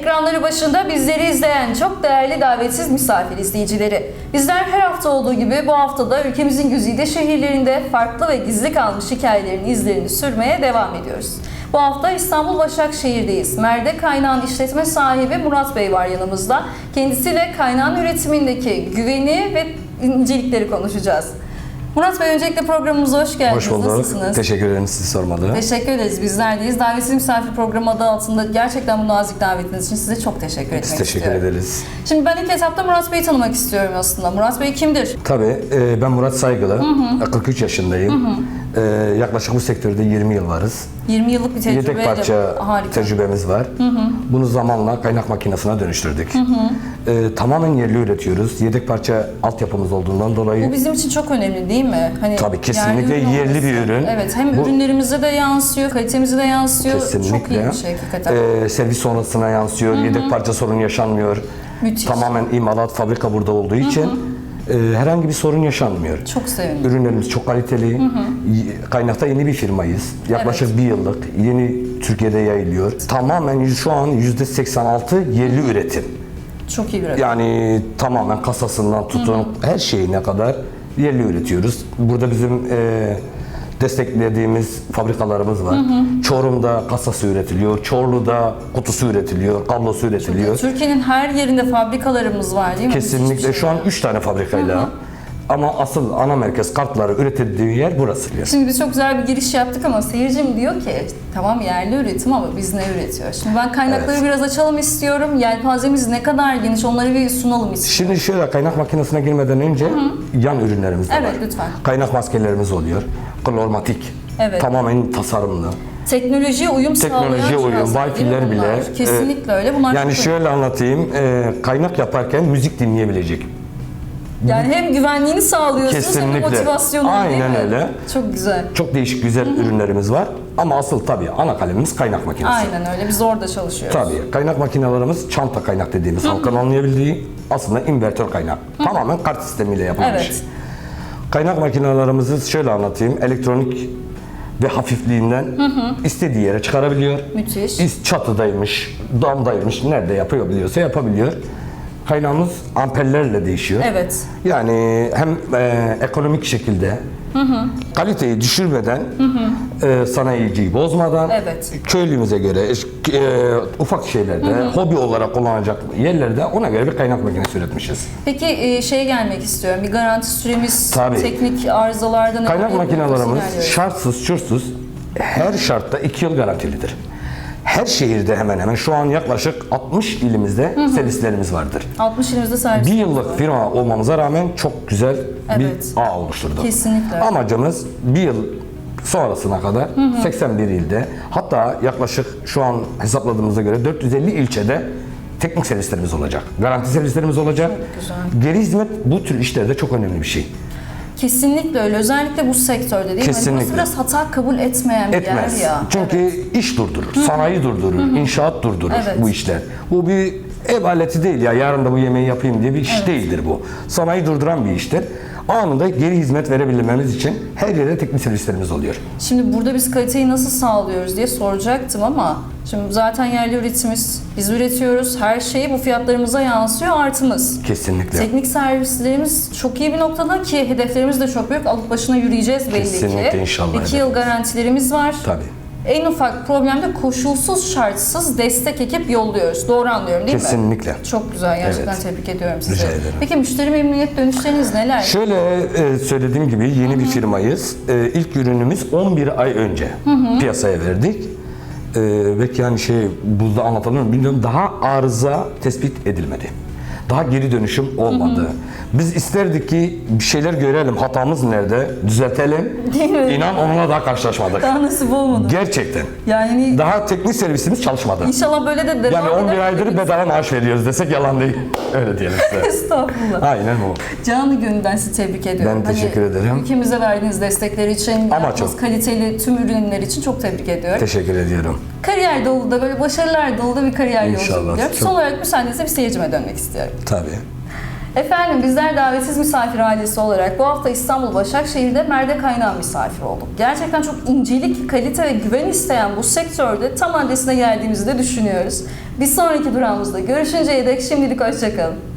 Ekranları başında bizleri izleyen çok değerli davetsiz misafir izleyicileri. Bizler her hafta olduğu gibi bu haftada ülkemizin güzide şehirlerinde farklı ve gizli kalmış hikayelerin izlerini sürmeye devam ediyoruz. Bu hafta İstanbul Başakşehir'deyiz. Merde Kaynağın işletme sahibi Murat Bey var yanımızda. Kendisiyle kaynağın üretimindeki güveni ve incelikleri konuşacağız. Murat Bey öncelikle programımıza hoş geldiniz. Hoş bulduk. Nasılsınız? Teşekkür ederim sizi sormalı. Teşekkür ederiz. Bizler deyiz. Davetsiz misafir programı adı altında gerçekten bu nazik davetiniz için size çok teşekkür etmek Biz teşekkür istiyorum. ederiz. Şimdi ben ilk etapta Murat Bey'i tanımak istiyorum aslında. Murat Bey kimdir? Tabii e, ben Murat Saygılı. 43 yaşındayım. E, yaklaşık bu sektörde 20 yıl varız. 20 yıllık bir tecrübe. Yedek parça Harika. tecrübemiz var. Bunu zamanla kaynak makinesine dönüştürdük. E, tamamen yerli üretiyoruz. Yedek parça altyapımız olduğundan Bu dolayı bizim için çok önemli değil mi? Hani Tabii, kesinlikle yerli olması. bir ürün. Evet hem Bu- ürünlerimize de yansıyor, kalitemize de yansıyor. Çok iyi kesinlikle bir şey hakikaten. e, servis sonrasına yansıyor. Yedek parça sorun yaşanmıyor. Müthiş. Tamamen imalat fabrika burada olduğu için e, herhangi bir sorun yaşanmıyor. Çok sevindim. Ürünlerimiz çok kaliteli. Y- Kaynakta yeni bir firmayız. Yaklaşık Evet. bir yıllık. Yeni Türkiye'de yayılıyor. Tamamen şu an %86 yerli üretim. Çok iyi bir ürün. Yani tamamen kasasından tutun her şeyine kadar yerli üretiyoruz. Burada bizim e, desteklediğimiz fabrikalarımız var. Çorum'da kasası üretiliyor. Çorlu'da kutusu üretiliyor. Kablosu üretiliyor. Türkiye'nin her yerinde fabrikalarımız var değil mi? Kesinlikle şu an 3 tane fabrikayla. Ama asıl ana merkez kartları üretildiği yer burası. Şimdi biz çok güzel bir giriş yaptık ama seyircim diyor ki tamam yerli üretim ama biz ne üretiyoruz? Şimdi ben kaynakları Evet. biraz açalım istiyorum. Yelpazemiz ne kadar geniş onları bir sunalım istiyorum. Şimdi şöyle kaynak makinesine girmeden önce yan ürünlerimiz de Evet, var. lütfen. Kaynak maskelerimiz oluyor. Klormatik. Evet. Tamamen tasarımlı. Teknolojiye uyum Teknolojiye sağlayan uyum, cihazlar değil mi Wi-Fi'ler bunlar? bile, Kesinlikle öyle. Bunlar Yani çok şöyle anlatayım. e, kaynak yaparken müzik dinleyebilecek. Yani hem güvenliğini sağlıyorsunuz hem de Kesinlikle. motivasyonunu değil Aynen mi? öyle. Çok güzel. Çok değişik güzel ürünlerimiz var. Ama asıl tabii ana kalemimiz kaynak makinesi. Aynen öyle. Biz orada çalışıyoruz. Tabii. Kaynak makinelerimiz çanta kaynak dediğimiz halkın anlayabildiği aslında invertör kaynak. Tamamen kart sistemiyle yapılmış. Evet. Kaynak makinelerimizi şöyle anlatayım. Elektronik ve hafifliğinden istediği yere çıkarabiliyor. Müthiş. İst çatıdaymış, damdaymış, nerede yapıyor biliyorsa yapabiliyor. Kaynağımız amperlerle değişiyor. Evet. Yani hem e, ekonomik şekilde kaliteyi düşürmeden e, sanayiciyi bozmadan Evet. köylümüze göre e, ufak şeylerde hobi olarak kullanacak yerlerde ona göre bir kaynak makinesi üretmişiz. Peki e, şeye gelmek istiyorum. Bir garanti süremiz, Tabii. teknik arızalardan Kaynak makinelerimiz şartsız şurtsuz her şartta 2 yıl garantilidir. Her şehirde hemen hemen şu an yaklaşık 60 ilimizde servislerimiz vardır. 60 ilimizde servis. Bir yıllık firma olmamıza rağmen çok güzel Evet. bir ağ oluşturduk. Kesinlikle. Amacımız bir yıl sonrasına kadar 81 ilde hatta yaklaşık şu an hesapladığımıza göre 450 ilçede teknik servislerimiz olacak. Garanti servislerimiz olacak. güzel. Geri hizmet bu tür işlerde çok önemli bir şey. Kesinlikle öyle. Özellikle bu sektörde değil mi? Hani Kesinlikle. burası biraz hata kabul etmeyen bir Etmez. yer ya. Çünkü Evet. iş durdurur, sanayi durdurur, inşaat durdurur Evet. bu işler. Bu bir ev aleti değil ya yarın da bu yemeği yapayım diye bir iş değildir bu. Sanayi durduran bir iştir. Anında geri hizmet verebilmemiz için her yerde teknik servislerimiz oluyor. Şimdi burada biz kaliteyi nasıl sağlıyoruz diye soracaktım ama şimdi zaten yerli üretimiz, biz üretiyoruz. Her şey bu fiyatlarımıza yansıyor artımız. Kesinlikle. Teknik servislerimiz çok iyi bir noktada ki hedeflerimiz de çok büyük. Alıp başına yürüyeceğiz belli ki. Kesinlikle, inşallah İki yıl garantilerimiz var. Tabii. En ufak problemde koşulsuz şartsız destek ekip yolluyoruz. Doğru anlıyorum değil mi? Kesinlikle. Çok güzel. Gerçekten Evet. tebrik ediyorum sizi. Rica ederim. Peki müşteri memnuniyet dönüşleriniz neler? Şöyle e, söylediğim gibi yeni bir firmayız. E, ilk ürünümüz 11 ay önce piyasaya verdik. E, belki yani şey burada anlatılır mı bilmiyorum. Daha arıza tespit edilmedi. Daha geri dönüşüm olmadı. Biz isterdik ki bir şeyler görelim. Hatamız nerede? Düzeltelim. İnan onunla daha karşılaşmadık. Daha nasip olmadı. Gerçekten. Yani Daha teknik servisimiz çalışmadı. inşallah böyle de devam Yani 11 eder. aydır bedava maaş veriyoruz desek yalan değil. Öyle diyelim size. Estağfurullah. Aynen bu. Canı gönülden sizi tebrik ediyorum. Ben teşekkür ederim. Ülkemize verdiğiniz destekler için, yaptığınız çok. kaliteli tüm ürünler için çok tebrik ediyorum. Teşekkür ediyorum. Kariyer dolu da böyle başarılar dolu da bir kariyer İnşallah. yolculuğu diliyorum. Son olarak müsaadenizle bir seyircime dönmek istiyorum. Tabii. Efendim bizler davetsiz misafir ailesi olarak bu hafta İstanbul Başakşehir'de Merde Kaynağı misafir olduk. Gerçekten çok incelik, kalite ve güven isteyen bu sektörde tam adresine geldiğimizi de düşünüyoruz. Bir sonraki durağımızda görüşünceye dek şimdilik hoşçakalın.